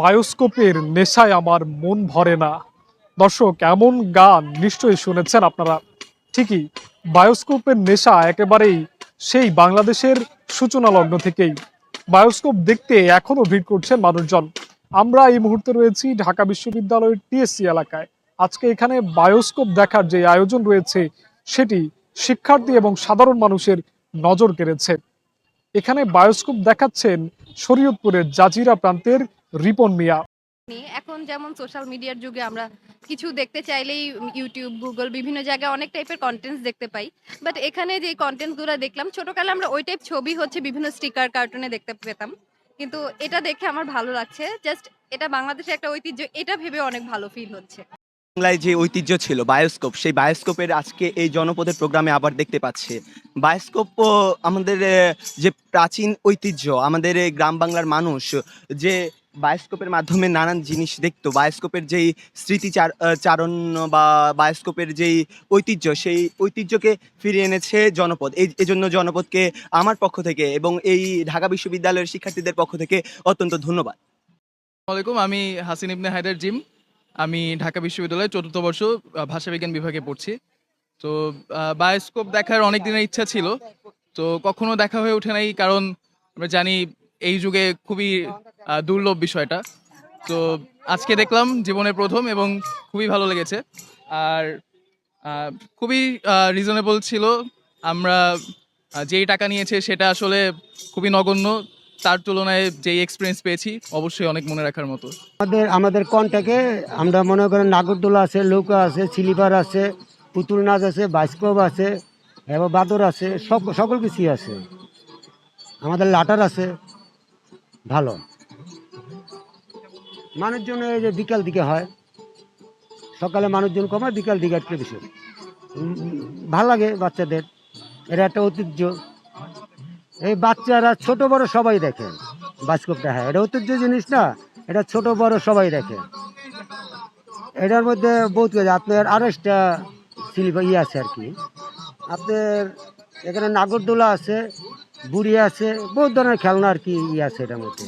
বায়োস্কোপের নেশায় আমার মন ভরে না। দর্শক, এমন গান নিশ্চয়ই শুনেছেন আপনারা। ঠিকই, বায়োস্কোপের নেশা একেবারেই সেই বাংলাদেশের সূচনা লগ্ন থেকেই। বায়োস্কোপ দেখতে এখনও ভিড় করছেন মানুষজন। আমরা এই মুহূর্তে রয়েছি ঢাকা বিশ্ববিদ্যালয়ের টিএসসি এলাকায়। আজকে এখানে বায়োস্কোপ দেখার যে আয়োজন রয়েছে, সেটি শিক্ষার্থী এবং সাধারণ মানুষের নজর কেড়েছে। এখানে বায়োস্কোপ দেখাচ্ছেন শরীয়তপুরের জাজিরা প্রান্তের রিপন মিয়া। এখন যেমন সোশ্যাল মিডিয়ার যুগে আমরা কিছু দেখতে চাইলেই ইউটিউব গুগল বিভিন্ন জায়গায় অনেক টাইপের কন্টেন্টস দেখতে পাই। বাট এখানে যে কন্টেন্টগুলো দেখলাম, ছোটকালে আমরা ওই টাইপ ছবি হচ্ছে বিভিন্ন স্টিকার কার্টুনে দেখতে পেতাম। কিন্তু এটা দেখে আমার ভালো লাগছে। জাস্ট এটা বাংলাদেশের একটা ঐতিহ্য, এটা ভেবে অনেক ভালো ফিল হচ্ছে। বাংলায় যে ঐতিহ্য ছিল বায়োস্কোপ সেই বায়োস্কোপের আজকে এই জনপদের প্রোগ্রামে আবার দেখতে পাচ্ছে। বায়োস্কোপ আমাদের যে প্রাচীন ঐতিহ্য, আমাদের গ্রাম বাংলার মানুষ, যে বায়োস্কোপের মাধ্যমে নানান জিনিস দেখতো বায়োস্কোপের যেই স্মৃতিচার চারণ বা বায়োস্কোপের যেই ঐতিহ্য, সেই ঐতিহ্যকে ফিরিয়ে এনেছে জনপদ। এই, এজন্য জনপদকে আমার পক্ষ থেকে এবং এই ঢাকা বিশ্ববিদ্যালয়ের শিক্ষার্থীদের পক্ষ থেকে অত্যন্ত ধন্যবাদ। আমি হাসিন ইবনে হায়দার জিম। আমি ঢাকা বিশ্ববিদ্যালয়ের চতুর্থ বর্ষ ভাষাবিজ্ঞান বিভাগে পড়ছি। তো বায়োস্কোপ দেখার অনেক দিনের ইচ্ছা ছিল। তো কখনো দেখা হয়ে ওঠে নাই, কারণ আমরা জানি এই যুগে খুবই দুর্লভ বিষয়টা। তো আজকে দেখলাম জীবনের প্রথম এবং খুবই ভালো লেগেছে। আর খুবই রিজনেবল ছিল। আমরা যেই টাকা নিয়েছে সেটা আসলে খুবই নগণ্য। তার তুলনায় যে এক্সপিরিয়েন্স পেয়েছি, অবশ্যই অনেক মনে রাখার মতো। আমাদের আমাদের কন্টাকে আমরা মনে করেন নাগরদোলা আছে, লৌকা আছে স্লিপার আছে পুতুল নাচ আছে বাইস্কোপ আছে, এবং বাদর আছে, সব সকল কিছুই আছে। আমাদের লাটার আছে, ভালো। মানুষজন এই যে বিকাল দিকে হয়, সকালে মানুষজন কমে বিকাল দিকে একটু বেশি ভালো লাগে বাচ্চাদের এটা একটা ঐতিহ্য। এই বাচ্চারা ছোট বড় সবাই দেখে। বাসকোপটা হ্যাঁ এটা ঐতিহ্য জিনিস না, এটা ছোট বড় সবাই দেখে। এটার মধ্যে বহুত আপনার আড়াইশটা শিল্প ইয়ে আছে আর কি। আপনার এখানে নাগরদোলা আছে, বুড়ি আছে, বহুত ধরনের খেলনা আর কি ইয়ে আছে এটার মধ্যে।